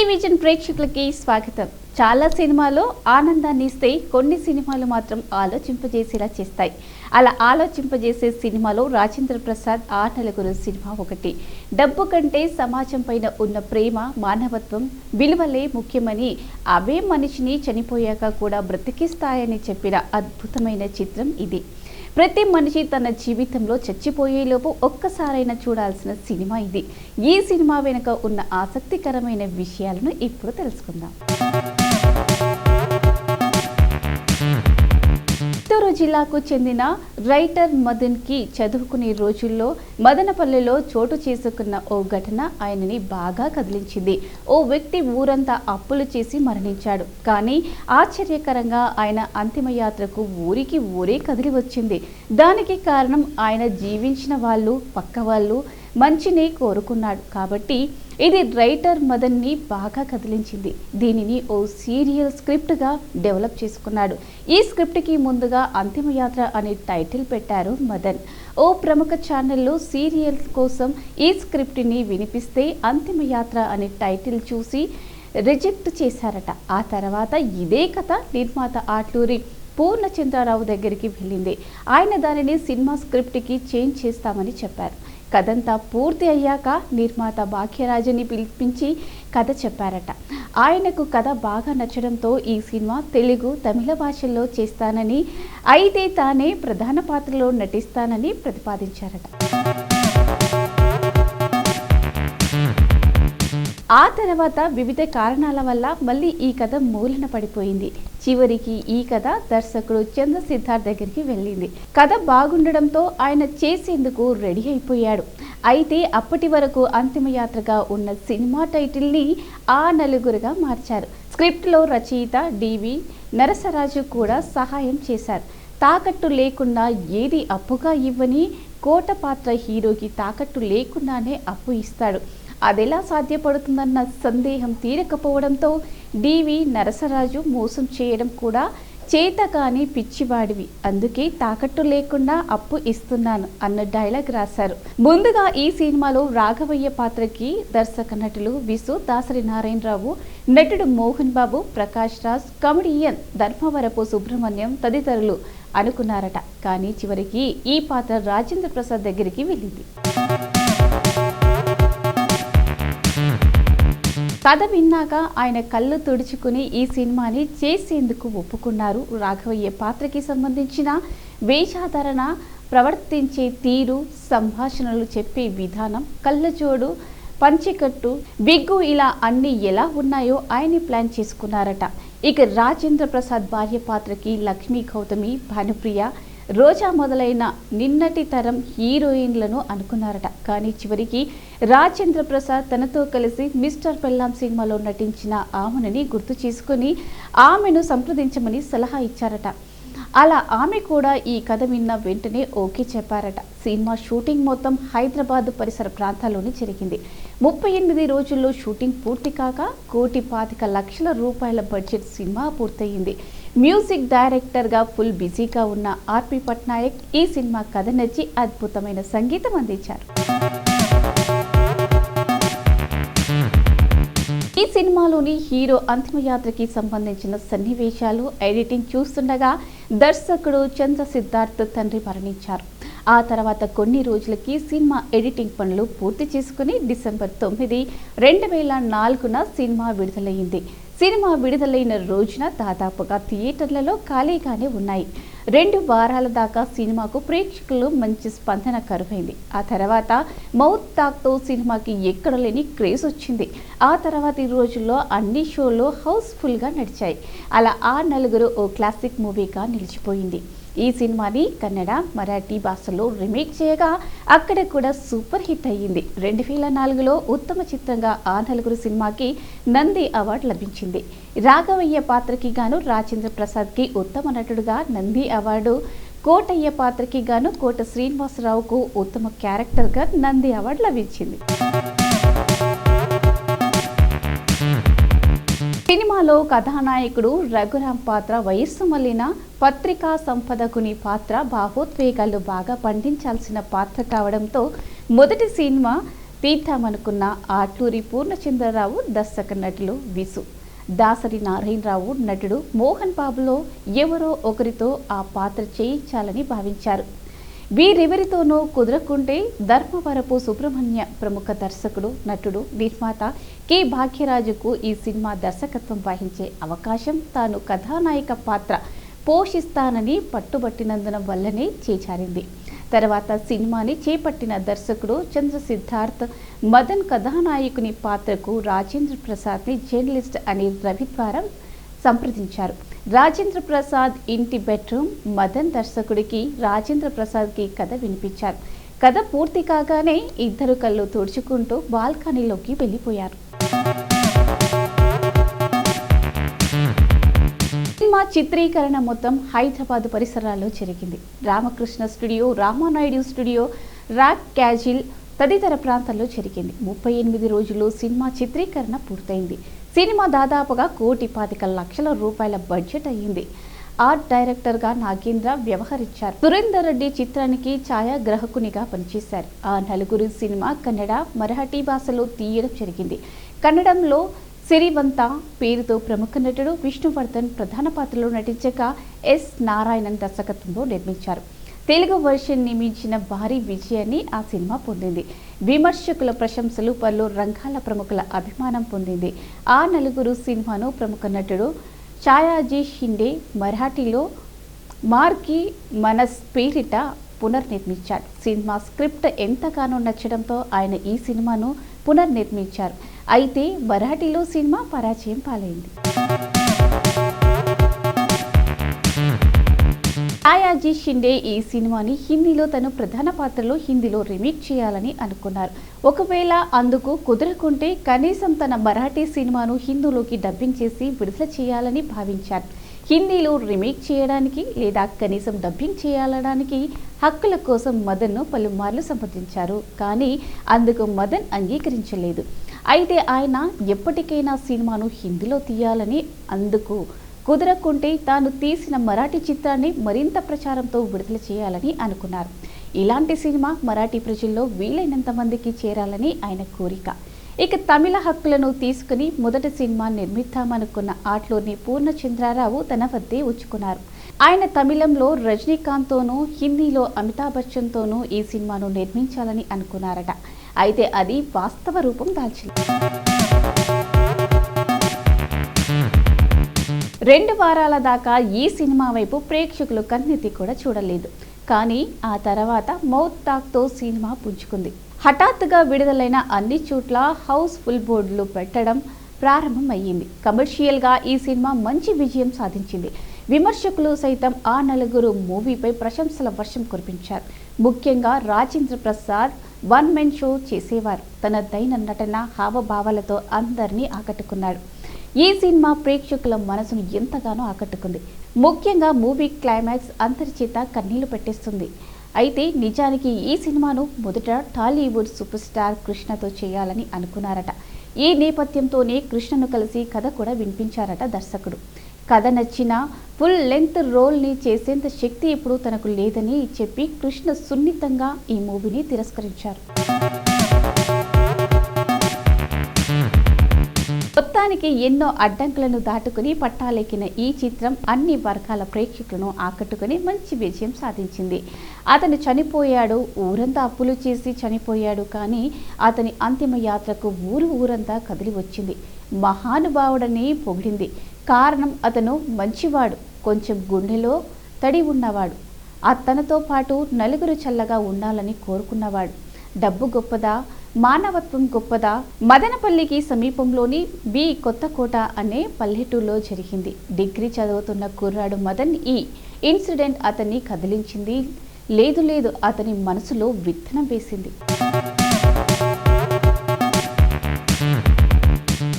Television vision ప్రేక్షకులకి స్వాగతం. చాలా సినిమాలు ఆనందాన్ని ఇస్తే కొన్ని సినిమాలు మాత్రం ఆలోచింపజేసేలా చేస్తాయి. అలా ఆలోచింపజేసే సినిమాలో రాజేంద్ర ప్రసాద్ ఆటల సినిమా ఒకటి. డబ్బు కంటే సమాజం పైన ఉన్న ప్రేమ మానవత్వం విలువలే ముఖ్యమని అవే మనిషిని చనిపోయాక కూడా బ్రతికిస్తాయని చెప్పిన అద్భుతమైన చిత్రం ఇది. ప్రతి మనిషి తన జీవితంలో చచ్చిపోయేలోపు ఒక్కసారైనా చూడాల్సిన సినిమా ఇది. ఈ సినిమా వెనుక ఉన్న ఆసక్తికరమైన విషయాలను ఇప్పుడు తెలుసుకుందాం. జిల్లాకు చెందిన రైటర్ మదన్కి చదువుకునే రోజుల్లో మదనపల్లెలో చోటు చేసుకున్న ఓ ఘటన ఆయనని బాగా కదిలించింది. ఓ వ్యక్తి ఊరంతా అప్పులు చేసి మరణించాడు. కానీ ఆశ్చర్యకరంగా ఆయన అంతిమయాత్రకు ఊరికి ఊరే కదిలి వచ్చింది. దానికి కారణం ఆయన జీవించిన వాళ్ళు పక్క వాళ్ళు మంచిని కోరుకున్నాడు. కాబట్టి ఇది రైటర్ మదన్ని బాగా కదిలించింది. దీనిని ఓ సీరియల్ స్క్రిప్ట్గా డెవలప్ చేసుకున్నాడు. ఈ స్క్రిప్ట్కి ముందుగా అంతిమయాత్ర అనే టైటిల్ పెట్టారు మదన్. ఓ ప్రముఖ ఛానల్లో సీరియల్ కోసం ఈ స్క్రిప్ట్ని వినిపిస్తే అంతిమయాత్ర అనే టైటిల్ చూసి రిజెక్ట్ చేశారట. ఆ తర్వాత ఇదే కథ నిర్మాత ఆట్లూరి పూర్ణచంద్రరావు దగ్గరికి వెళ్ళింది. ఆయన దానిని సినిమా స్క్రిప్ట్కి చేంజ్ చేస్తామని చెప్పారు. కథంతా పూర్తి అయ్యాక నిర్మాత భాగ్యరాజుని పిలిపించి కథ చెప్పారట. ఆయనకు కథ బాగా నచ్చడంతో ఈ సినిమా తెలుగు తమిళ భాషల్లో చేస్తానని అయితే తానే ప్రధాన పాత్రలో నటిస్తానని ప్రతిపాదించారట. ఆ తర్వాత వివిధ కారణాల వల్ల మళ్ళీ ఈ కథ మూలన పడిపోయింది. చివరికి ఈ కథ దర్శకుడు చంద్ర సిద్ధార్థ్ దగ్గరికి వెళ్ళింది. కథ బాగుండడంతో ఆయన చేసేందుకు రెడీ అయిపోయాడు. అయితే అప్పటి వరకు అంతిమయాత్రగా ఉన్న సినిమా టైటిల్ని ఆ నలుగురుగా మార్చారు. స్క్రిప్ట్లో రచయిత డివి నరసరాజు కూడా సహాయం చేశారు. తాకట్టు లేకుండా ఏది అప్పుగా ఇవ్వని కోట పాత్ర హీరోకి తాకట్టు లేకుండానే అప్పు ఇస్తాడు. అదెలా సాధ్యపడుతుందన్న సందేహం తీరకపోవడంతో డివి నరసరాజు మోసం చేయడం కూడా చేత కాని పిచ్చివాడివి. అందుకే తాకట్టు లేకుండా అప్పు ఇస్తున్నాను అన్న డైలాగ్ రాశారు. ముందుగా ఈ సినిమాలో రాఘవయ్య పాత్రకి దర్శక నటులు విసు దాసరి నారాయణరావు నటుడు మోహన్ బాబు ప్రకాష్ రాజ్ కమెడియన్ ధర్మవరపు సుబ్రహ్మణ్యం తదితరులు అనుకున్నారట. కానీ చివరికి ఈ పాత్ర రాజేంద్ర ప్రసాద్ దగ్గరికి వెళ్ళింది. కథ విన్నాక ఆయన కళ్ళు తుడుచుకుని ఈ సినిమాని చేసేందుకు ఒప్పుకున్నారు. రాఘవయ్య పాత్రకి సంబంధించిన వేషాధారణ ప్రవర్తించే తీరు సంభాషణలు చెప్పే విధానం కళ్ళజోడు పంచికట్టు బిగ్గు ఇలా అన్ని ఎలా ఉన్నాయో ఆయన్ని ప్లాన్ చేసుకున్నారట. ఇక రాజేంద్ర ప్రసాద్ భార్య పాత్రకి లక్ష్మీ గౌతమి భానుప్రియ రోజా మొదలైన నిన్నటి తరం హీరోయిన్లను అనుకున్నారట. కానీ చివరికి రాజేంద్ర ప్రసాద్ తనతో కలిసి మిస్టర్ పెల్లాం సినిమాలో నటించిన ఆమెనని గుర్తు చేసుకుని ఆమెను సంప్రదించమని సలహా ఇచ్చారట. అలా ఆమె కూడా ఈ కథ విన్న వెంటనే ఓకే చెప్పారట. సినిమా షూటింగ్ మొత్తం హైదరాబాద్ పరిసర ప్రాంతాల్లోనే జరిగింది. ముప్పై ఎనిమిది రోజుల్లో షూటింగ్ పూర్తి కాక కోటి పాతిక లక్షల రూపాయల బడ్జెట్ సినిమా పూర్తయింది. మ్యూజిక్ డైరెక్టర్గా ఫుల్ బిజీగా ఉన్న ఆర్పి పట్నాయక్ ఈ సినిమా కథ నచ్చి అద్భుతమైన సంగీతం అందించారు. ఈ సినిమాలోని హీరో అంతిమయాత్రకి సంబంధించిన సన్నివేశాలు ఎడిటింగ్ చూస్తుండగా దర్శకుడు చంద్ర సిద్ధార్థ్ తండ్రి మరణించారు. ఆ తర్వాత కొన్ని రోజులకి సినిమా ఎడిటింగ్ పనులు పూర్తి చేసుకుని డిసెంబర్ తొమ్మిది రెండు వేల నాలుగున సినిమా విడుదలైంది సినిమా విడుదలైన రోజున దాదాపుగా థియేటర్లలో ఖాళీగానే ఉన్నాయి. రెండు వారాల దాకా సినిమాకు ప్రేక్షకులు మంచి స్పందన కరువైంది. ఆ తర్వాత మౌత్ తాక్తో సినిమాకి ఎక్కడ లేని క్రేజ్ వచ్చింది. ఆ తర్వాతి రోజుల్లో అన్ని షోలు హౌస్ఫుల్గా నడిచాయి. అలా ఆ నలుగురు ఓ క్లాసిక్ మూవీగా నిలిచిపోయింది. ఈ సినిమాని కన్నడ మరాఠీ భాషలో రీమేక్ చేయగా అక్కడ కూడా సూపర్ హిట్ అయ్యింది. రెండు వేల నాలుగులో ఉత్తమ చిత్రంగా ఆ నలుగురు సినిమాకి నంది అవార్డు లభించింది. రాఘవయ్య పాత్రకి గాను రాజేంద్ర ప్రసాద్కి ఉత్తమ నటుడుగా నంది అవార్డు కోటయ్య పాత్రకి గాను కోట శ్రీనివాసరావుకు ఉత్తమ క్యారెక్టర్గా నంది అవార్డు లభించింది. సినిమాలో కథానాయకుడు రఘురాం పాత్ర వయస్సు మళ్ళిన పత్రికా సంపదకుని పాత్ర భావోద్వేగాలు బాగా పండించాల్సిన పాత్ర కావడంతో మొదటి సినిమా తీద్దామనుకున్న ఆటూరి పూర్ణచంద్రరావు దర్శక నటులు విసు. దాసరి నారాయణరావు నటుడు మోహన్ బాబులో ఎవరో ఒకరితో ఆ పాత్ర చేయించాలని భావించారు. వీరెవరితోనూ కుదరకుంటే ధర్మవరపు సుబ్రహ్మణ్య ప్రముఖ దర్శకుడు నటుడు నిర్మాత కె. భాగ్యరాజుకు ఈ సినిమా దర్శకత్వం వహించే అవకాశం తాను కథానాయక పాత్ర పోషిస్తానని పట్టుబట్టినందున వల్లనే చేచారింది తర్వాత సినిమాని చేపట్టిన దర్శకుడు చంద్ర సిద్ధార్థ్ మదన్ కథానాయకుని పాత్రకు రాజేంద్ర ప్రసాద్ని జర్నలిస్ట్ అని రవి ద్వారా సంప్రదించారు. రాజేంద్ర ప్రసాద్ ఇంటి బెడ్రూమ్ మదన్ దర్శకుడికి రాజేంద్ర ప్రసాద్కి కథ వినిపించారు. కథ పూర్తి కాగానే ఇద్దరు కళ్ళు తుడుచుకుంటూ బాల్కనీలోకి వెళ్ళిపోయారు. సినిమా చిత్రీకరణ మొత్తం హైదరాబాద్ పరిసరాల్లో జరిగింది. Ramakrishna studio Ramanaidu studio rock castle తదితర ప్రాంతాల్లో జరిగింది. ముప్పై ఎనిమిది రోజులు సినిమా చిత్రీకరణ పూర్తయింది. సినిమా దాదాపుగా కోటి పాతిక లక్షల రూపాయల బడ్జెట్ అయ్యింది. ఆర్ట్ డైరెక్టర్గా నాగేంద్ర వ్యవహరించారు. సురేందర్ రెడ్డి చిత్రానికి ఛాయాగ్రాహకునిగా పనిచేశారు. ఆ నలుగురు సినిమా కన్నడ మరాఠీ భాషలో తీయడం జరిగింది. కన్నడంలో సిరివంత పేరుతో ప్రముఖ నటుడు విష్ణువర్ధన్ ప్రధాన పాత్రలో నటించగా ఎస్. నారాయణన్ దర్శకత్వంలో నిర్మించారు. తెలుగు వర్షన్ నిర్మించిన భారీ విజయాన్ని ఆ సినిమా పొందింది. విమర్శకుల ప్రశంసలు పలు రంగాల ప్రముఖుల అభిమానం పొందింది. ఆ నలుగురు సినిమాను ప్రముఖ నటుడు ఛాయాజీ షిండే మరాఠీలో మార్కి మనస్ పేరిట పునర్నిర్మించాడు సినిమా స్క్రిప్ట్ ఎంతగానో నచ్చడంతో ఆయన ఈ సినిమాను పునర్నిర్మించారు. అయితే మరాఠీలో సినిమా పరాజయం పాలైంది. ఛాయాజీ షిండే ఈ సినిమాని హిందీలో తను ప్రధాన పాత్రలో హిందీలో రీమేక్ చేయాలని అనుకున్నారు. ఒకవేళ అందుకు కుదరకుంటే కనీసం తన మరాఠీ సినిమాను హిందీలోకి డబ్బింగ్ చేసి విడుదల చేయాలని భావించారు. హిందీలో రీమేక్ చేయడానికి లేదా కనీసం డబ్బింగ్ చేయాలడానికి హక్కుల కోసం మదన్ను పలుమార్లు సంప్రదించారు. కానీ అందుకు మదన్ అంగీకరించలేదు. అయితే ఆయన ఎప్పటికైనా సినిమాను హిందీలో తీయాలని అందుకు కుదరకుంటే తాను తీసిన మరాఠీ చిత్రాన్ని మరింత ప్రచారంతో విడుదల చేయాలని అనుకున్నారు. ఇలాంటి సినిమా మరాఠీ ప్రజల్లో వీలైనంత మందికి చేరాలని ఆయన కోరిక. ఇక తమిళ హక్కులను తీసుకుని మొదటి సినిమా నిర్మిద్దామనుకున్న ఆటలోని పూర్ణచంద్రారావు తన వద్దే ఉంచుకున్నారు. ఆయన తమిళంలో రజనీకాంత్తోనూ హిందీలో అమితాబ్ బచ్చన్తోనూ ఈ సినిమాను నిర్మించాలని అనుకున్నారట. అయితే అది వాస్తవ రూపం దాల్చింది. రెండు వారాల దాకా ఈ సినిమా వైపు ప్రేక్షకులు కన్నెత్తి కూడా చూడలేదు. కానీ ఆ తర్వాత మౌత్ తాక్తో సినిమా పుంజుకుంది. హఠాత్తుగా విడుదలైన అన్ని చోట్ల హౌస్ ఫుల్ బోర్డులు పెట్టడం ప్రారంభమయ్యింది. కమర్షియల్గా ఈ సినిమా మంచి విజయం సాధించింది. విమర్శకులు సైతం ఆ నలుగురు మూవీపై ప్రశంసల వర్షం కురిపించారు. ముఖ్యంగా Rajendra Prasad one men show చేసేవారు. తన దైన నటన హావభావాలతో అందరినీ ఆకట్టుకున్నాడు. ఈ సినిమా ప్రేక్షకుల మనసును ఎంతగానో ఆకట్టుకుంది. ముఖ్యంగా మూవీ క్లైమాక్స్ అంతర్చేత చేత కన్నీళ్ళు పెట్టేస్తుంది. అయితే నిజానికి ఈ సినిమాను మొదట టాలీవుడ్ సూపర్ స్టార్ కృష్ణతో చేయాలని అనుకున్నారట. ఈ నేపథ్యంతోనే కృష్ణను కలిసి కథ కూడా వినిపించారట దర్శకుడు. కథ నచ్చిన ఫుల్ లెంత్ రోల్ని చేసేంత శక్తి ఇప్పుడు తనకు లేదని చెప్పి కృష్ణ సున్నితంగా ఈ మూవీని తిరస్కరించారు. మొత్తానికి ఎన్నో అడ్డంకులను దాటుకుని పట్టాలెక్కిన ఈ చిత్రం అన్ని వర్గాల ప్రేక్షకులను ఆకట్టుకుని మంచి విజయం సాధించింది. అతను చనిపోయాడు ఊరంతా అప్పులు చేసి చనిపోయాడు కానీ అతని అంతిమ యాత్రకు ఊరు ఊరంతా కదిలి వచ్చింది. మహానుభావుడని పొగిడింది. కారణం అతను మంచివాడు కొంచెం గుండెలో తడి ఉన్నవాడు. అతనితో పాటు నలుగురు చల్లగా ఉండాలని కోరుకున్నవాడు. డబ్బు గొప్పదా? మానవత్వం గొప్పదా. మదనపల్లికి సమీపంలోని బి. కొత్తకోట అనే పల్లెటూరులో జరిగింది. డిగ్రీ చదువుతున్న కుర్రాడు మదన్ ఈ ఇన్సిడెంట్ అతన్ని కదిలించింది. లేదు లేదు అతని మనసులో విత్తనం వేసింది.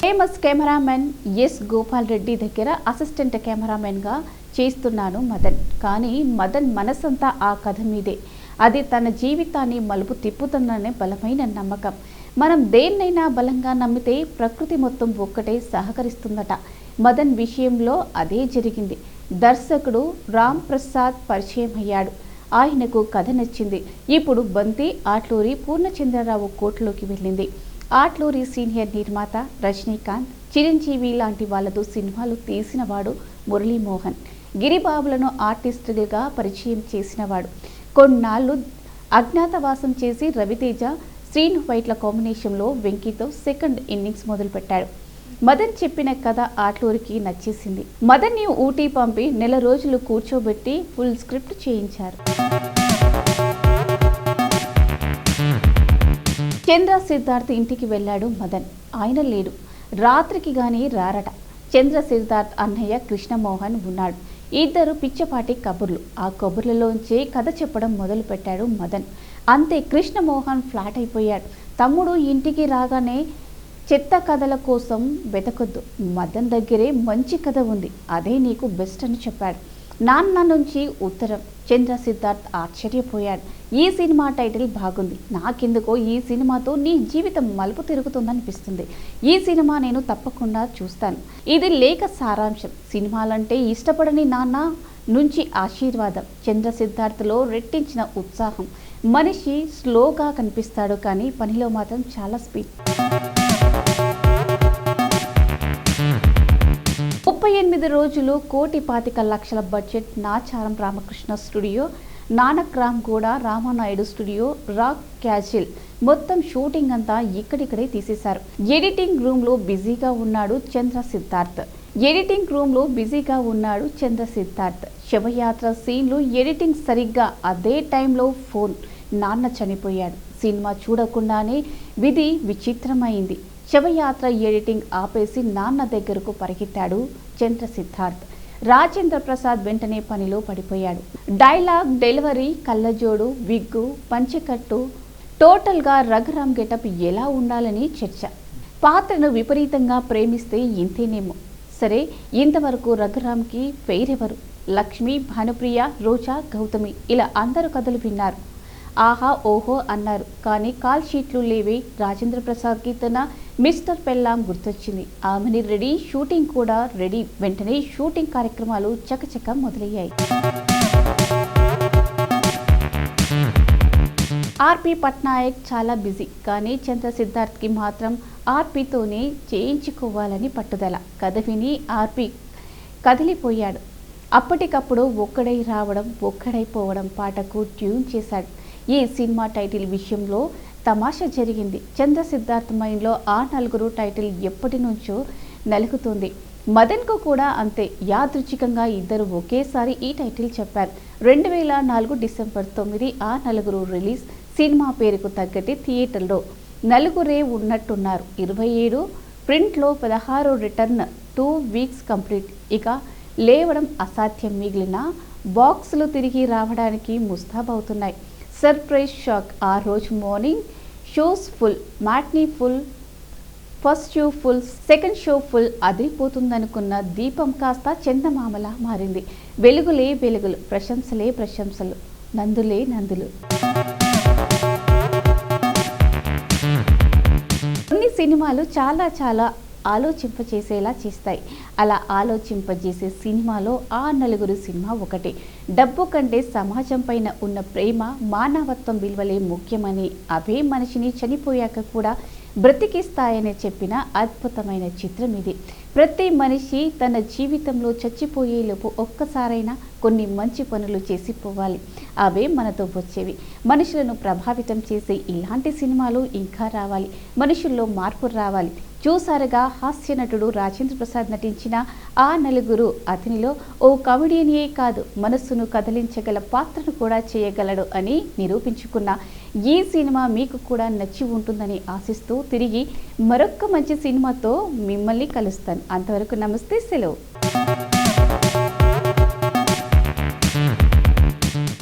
Famous cameraman S. Gopal Reddy దగ్గర అసిస్టెంట్ కెమెరామెన్గా చేస్తున్నాను మదన్. కానీ మదన్ మనసంతా ఆ కథ మీదే. అది తన జీవితాన్ని మలుపు తిప్పుతుందనే బలమైన నమ్మకం. మనం దేన్నైనా బలంగా నమ్మితే ప్రకృతి మొత్తం ఒక్కటే సహకరిస్తుందట. మదన్ విషయంలో అదే జరిగింది. దర్శకుడు రామ్ ప్రసాద్ పరిచయం అయ్యాడు ఆయనకు కథ నచ్చింది. ఇప్పుడు బంతి ఆట్లూరి పూర్ణచంద్రరావు కోర్టులోకి వెళ్ళింది. ఆట్లూరి సీనియర్ నిర్మాత రజనీకాంత్ చిరంజీవి లాంటి వాళ్ళతో సినిమాలు తీసినవాడు మురళీమోహన్. గిరిబాబులను ఆర్టిస్టులుగా పరిచయం చేసినవాడు. కొన్నాళ్ళు అజ్ఞాతవాసం చేసి రవితేజ శ్రీను వైట్ల కాంబినేషన్లో వెంకీతో సెకండ్ ఇన్నింగ్స్ మొదలుపెట్టాడు. మదన్ చెప్పిన కథ ఆట్లూరికి నచ్చేసింది. మదన్ని ఊటీ పంపి నెల రోజులు కూర్చోబెట్టి ఫుల్ స్క్రిప్ట్ చేయించారు. చంద్ర సిద్ధార్థ్ ఇంటికి వెళ్ళాడు మదన్. ఆయన లేడు. రాత్రికి గాని రారట. చంద్ర సిద్ధార్థ్ అన్నయ్య కృష్ణమోహన్ ఉన్నాడు. ఇద్దరు పిచ్చపాటి కబుర్లు. ఆ కబుర్లలోంచి కథ చెప్పడం మొదలు పెట్టాడు మదన్. అంతే కృష్ణమోహన్ ఫ్లాట్ అయిపోయాడు. తమ్ముడు ఇంటికి రాగానే చెత్త కథల కోసం వెతకొద్దు. మదన్ దగ్గరే మంచి కథ ఉంది. అదే నీకు బెస్ట్ అని చెప్పాడు. నాన్న నుంచి ఉత్తరం. చంద్ర సిద్ధార్థ్ ఆశ్చర్యపోయాడు. ఈ సినిమా టైటిల్ బాగుంది. నాకెందుకో ఈ సినిమాతో నీ జీవితం మలుపు తిరుగుతుందనిపిస్తుంది. ఈ సినిమా నేను తప్పకుండా చూస్తాను. ఇది లేఖ సారాంశం. సినిమాలంటే ఇష్టపడని నాన్న నుంచి ఆశీర్వాదం. చంద్ర సిద్ధార్థ్లో రెట్టించిన ఉత్సాహం. మనిషి స్లోగా కనిపిస్తాడు కానీ పనిలో మాత్రం చాలా స్పీడ్. తొమ్మిది రోజులు కోటి పాతిక లక్షల బడ్జెట్ నాచారం రామకృష్ణ స్టూడియో నానక్ రామ్ కూడా రామానాయుడు స్టూడియో రాక్ క్యాజిల్. మొత్తం షూటింగ్ అంతా ఇక్కడిక్కడే తీసేశారు. ఎడిటింగ్ రూమ్లో బిజీగా ఉన్నాడు చంద్ర సిద్ధార్థ్. ఎడిటింగ్ రూమ్లో బిజీగా ఉన్నాడు చంద్ర సిద్ధార్థ్. శవయాత్ర సీన్లు ఎడిటింగ్ సరిగ్గా అదే టైంలో ఫోన్. నాన్న చనిపోయాడు. సినిమా చూడకుండానే విధి విచిత్రమైంది. శవయాత్ర ఎడిటింగ్ ఆపేసి నాన్న దగ్గరకు పరిగెత్తాడు చంద్ర సిద్ధార్థ్. రాజేంద్ర ప్రసాద్ వెంటనే పనిలో పడిపోయాడు. డైలాగ్ డెలివరీ కళ్ళజోడు విగ్గు పంచెకట్టు టోటల్గా రఘురామ్ గెటప్ ఎలా ఉండాలని చర్చ. పాత్రను విపరీతంగా ప్రేమిస్తే ఇంతేనేమో. సరే ఇంతవరకు రఘురామ్కి పేరెవరు లక్ష్మి భానుప్రియ రోజా గౌతమి ఇలా అందరు కథలు విన్నారు. ఆహా ఓహో అన్నారు. కానీ కాల్ షీట్లు లేవే. రాజేంద్ర ప్రసాద్కి తన మిస్టర్ పెల్లాం గుర్తొచ్చింది. ఆమెని రెడీ షూటింగ్ కూడా రెడీ. వెంటనే షూటింగ్ కార్యక్రమాలు చకచక మొదలయ్యాయి. ఆర్పి పట్నాయక్ చాలా బిజీ. కానీ చంద్ర సిద్ధార్థ్కి మాత్రం ఆర్పితోనే చేయించుకోవాలని పట్టుదల. కథ విని ఆర్పి కదిలిపోయాడు. అప్పటికప్పుడు ఒక్కడై రావడం ఒక్కడైపోవడం పాటకు ట్యూన్ చేశాడు. ఈ సినిమా టైటిల్ విషయంలో తమాషా జరిగింది. చంద్ర సిద్ధార్థ్ మైండ్లో ఆ నలుగురు టైటిల్ ఎప్పటి నుంచో నలుగుతుంది. మదన్కు కూడా అంతే యాదృచ్ఛికంగా ఇద్దరు ఒకేసారి ఈ టైటిల్ చెప్పారు. రెండు వేల నాలుగు డిసెంబర్ తొమ్మిది ఆ నలుగురు రిలీజ్ సినిమా పేరుకు తగ్గట్టు థియేటర్లో నలుగురే ఉన్నట్టున్నారు. ఇరవై ఏడు ప్రింట్లో పదహారు రిటర్న్ టూ వీక్స్ కంప్లీట్. ఇక లేవడం అసాధ్యం. మిగిలిన బాక్సులు తిరిగి రావడానికి ముస్తాబవుతున్నాయి. సర్ప్రైజ్ షాక్ ఆ రోజు morning shows full matinee full first show full second show full అదిరిపోతుందనుకున్న దీపం కాస్త చందమామలా మారింది. వెలుగులే వెలుగులు ప్రశంసలే ప్రశంసలు నందులే నందులు. కొన్ని సినిమాలు చాలా చాలా ఆలోచింపచేసేలా చేస్తాయి. అలా ఆలోచింపజేసే సినిమాలో ఆ నలుగురు సినిమా ఒకటి. డబ్బు కంటే సమాజం పైన ఉన్న ప్రేమ మానవత్వం విలువలే ముఖ్యమని అవే మనిషిని చనిపోయాక కూడా బ్రతికిస్తాయని చెప్పిన అద్భుతమైన చిత్రం ఇది. ప్రతి మనిషి తన జీవితంలో చచ్చిపోయేలోపు ఒక్కసారైనా కొన్ని మంచి పనులు చేసి పోవాలి. అవే మనతో వచ్చేవి. మనుషులను ప్రభావితం చేసే ఇలాంటి సినిమాలు ఇంకా రావాలి. మనుషుల్లో మార్పు రావాలి. చూసారుగా హాస్య నటుడు రాజేంద్ర ప్రసాద్ నటించిన ఆ నలుగురు అతనిలో ఓ కమెడియనే కాదు మనస్సును కదిలించగల పాత్రను కూడా చేయగలడు అని నిరూపించుకున్న ఈ సినిమా మీకు కూడా నచ్చి ఉంటుందని ఆశిస్తూ తిరిగి మరొక మంచి సినిమాతో మిమ్మల్ని కలుస్తాను. అంతవరకు నమస్తే సెలవు.